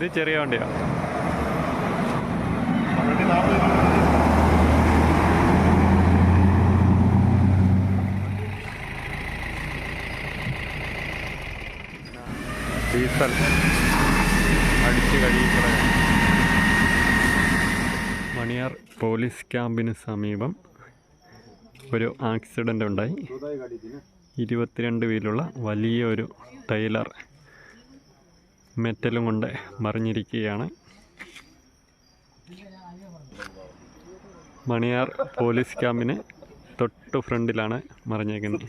ഇത് ചെറിയ വണ്ടിയാണ് ഡീസൽ അടിച്ചു കഴിയുന്നത് മണിയാർ പോലീസ് ക്യാമ്പിന് സമീപം ഒരു ആക്സിഡന്റ് ഉണ്ടായി. ഇരുപത്തിരണ്ട് വീലുള്ള വലിയൊരു ടൈലർ മെറ്റലും കൊണ്ട് മറിഞ്ഞിരിക്കുകയാണ്. മണിയാർ പോലീസ് ക്യാമ്പിന് തൊട്ട് ഫ്രണ്ടിലാണ് മറിഞ്ഞേക്കുന്നത്.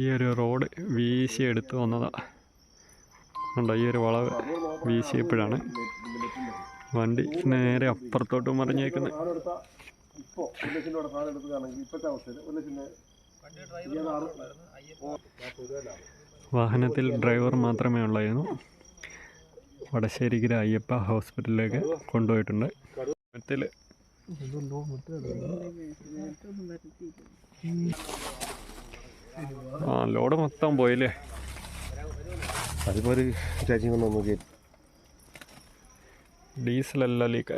ഈ ഒരു റോഡ് വീശി എടുത്തു വന്നതാ. ഉണ്ടോ ഈ ഒരു വളവ് വീശിയപ്പോഴാണ് വണ്ടി നേരെ അപ്പുറത്തോട്ട് മറിഞ്ഞേക്കുന്നത്. വാഹനത്തിൽ ഡ്രൈവർ മാത്രമേ ഉള്ളായിരുന്നു വടശ്ശേരിക്കര അയ്യപ്പ ഹോസ്പിറ്റലിലേക്ക് കൊണ്ടുപോയിട്ടുണ്ട്. മെറ്റൽ ആ ലോഡ് മൊത്തം പോയില്ലേ? അതിപ്പോൾ ഒരു ചേച്ചി ഒന്ന് നോക്കി ഡീസലെല്ലാം ലീക്ക്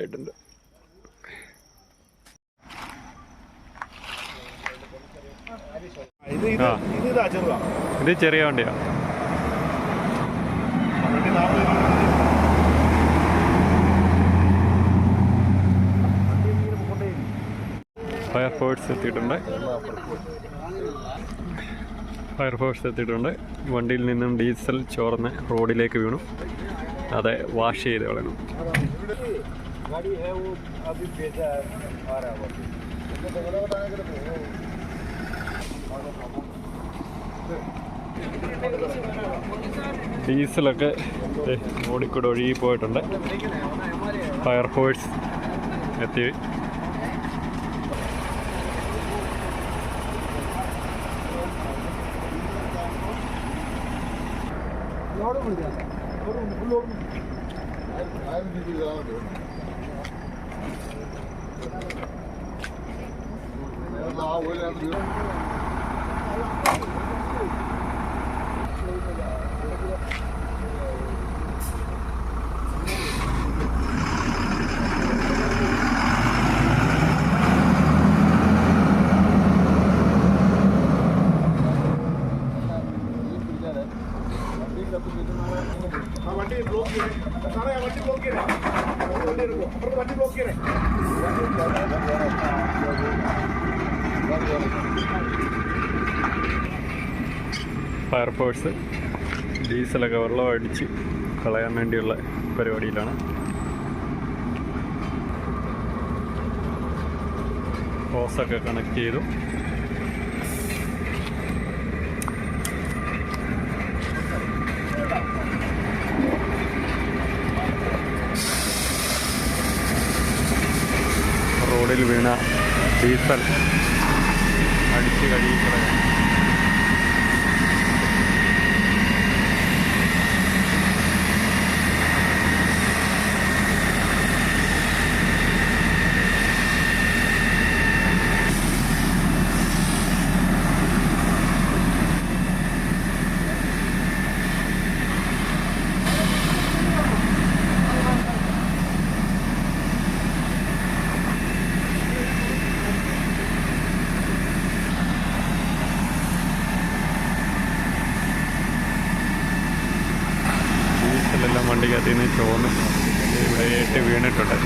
ഇത് ഇത് ആ. ഇത് ഇതാ ചെറുതാ ഇത് ചെറിയ വണ്ടിയാ പന്ത്രണ്ട് നാൽപ്പത് ഫയർഫോഴ്സ് എത്തിയിട്ടുണ്ട് ഫയർഫോഴ്സ് എത്തിയിട്ടുണ്ട് വണ്ടിയിൽ നിന്നും ഡീസൽ ചോർന്ന് റോഡിലേക്ക് വീണു അത് വാഷ് ചെയ്ത് കളയണം गाड़ी है वो अभी भेजा है आ रहा है वो ഡീസലൊക്കെ ഓടിക്കൂടെ ഒഴുകി പോയിട്ടുണ്ട്. ഫയർഫോഴ്സ് എത്തി. ആ സാറേ ചെയ്യണേ. ഫയർഫോഴ്സ് ഡീസലൊക്കെ വെള്ളം അടിച്ച് കളയാൻ വേണ്ടിയുള്ള പരിപാടിയിലാണ്. ഹോസൊക്കെ കണക്ട് ചെയ്തു റോഡിൽ വീണ ഡീസൽ അടിച്ച് കഴുകിക്കളയാം വണ്ടിക്കകത്ത് നിന്ന് ചോന്ന് ഇവിടെയായിട്ട് വീണിട്ടുണ്ട്.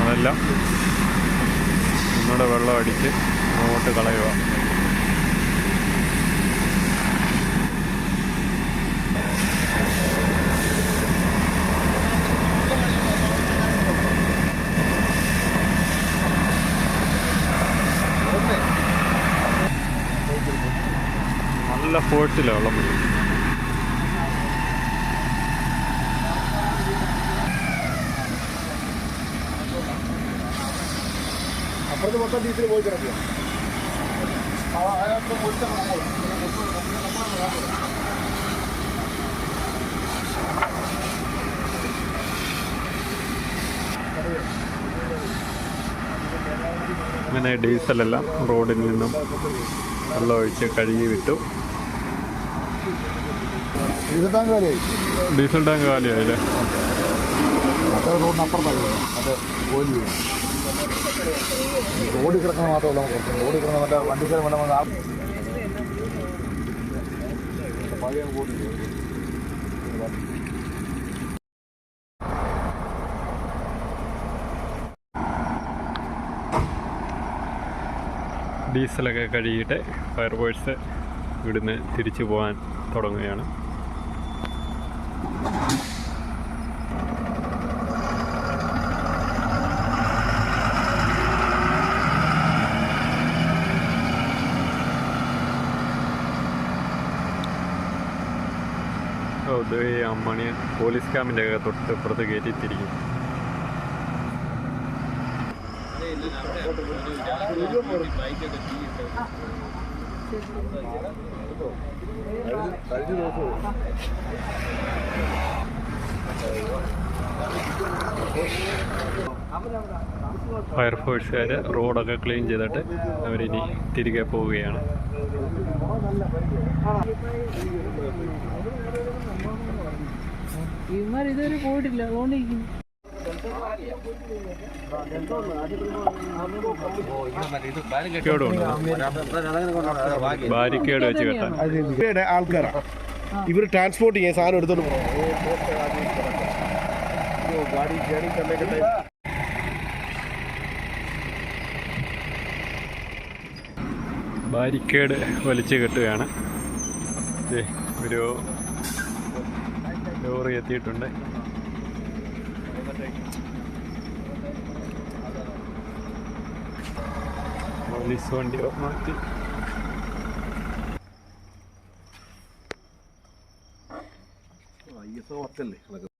അതെല്ലാം നമ്മുടെ വെള്ളം അടിച്ച് അങ്ങോട്ട് കളയുക നല്ല ഫോഴ്സിലാണ് വെള്ളം അപ്പുറത്ത് മൊത്തം ഡീസൽ പോയി കിടക്കുക. പോയിട്ട് അങ്ങനെ ഡീസലെല്ലാം റോഡിൽ നിന്നും വെള്ളം ഒഴിച്ച് കഴുകി വിട്ടു. ഡീസൽ ടാങ്ക് കാലിയായി. ഡീസൽ ടാങ്ക് കാലിയായില്ലേ? റോഡിനപ്പുറത്തായി വീണ് റോഡിൽ കിടക്കുന്ന മാത്രമല്ല നമുക്ക് ഓടി കിടന്ന മറ്റേ സ്ഥലം വേണ്ട വന്ന് ആ പഴയ റോഡിൽ ഡീസലൊക്കെ കഴുകിയിട്ട് ഫയർഫോഴ്സ് ഇവിടുന്ന് തിരിച്ചു പോകാൻ തുടങ്ങുകയാണ്. ഓ ഇത് ഈ അമ്മണി പോലീസ് ക്യാമ്പിന്റെ തൊട്ട് ഇപ്പുറത്ത് കയറ്റി തിരിക്കും കഴിഞ്ഞ ദിവസവും ഫയർഫോഴ്സുകാർ റോഡൊക്കെ ക്ലീൻ ചെയ്തിട്ട് അവരിനി തിരികെ പോവുകയാണ്. ഇവന്മാർ ഇതുവരെ പോയിട്ടില്ല അതുകൊണ്ടിരിക്കുന്നു. ബാരിക്കേഡ് വെച്ച് കെട്ടാൻ. ഇവരുടെ ആൾക്കാരാണ് ഇവർ ട്രാൻസ്പോർട്ട് ചെയ്യാൻ സാധനം എടുത്തോണ്ട് ബാരിക്കേഡ് വലിച്ചു കെട്ടുകയാണ്. ഒരു ലോറി എത്തിയിട്ടുണ്ട്. പോലീസ് വണ്ടി മാറ്റി. I S O വർക്കല്ലേ?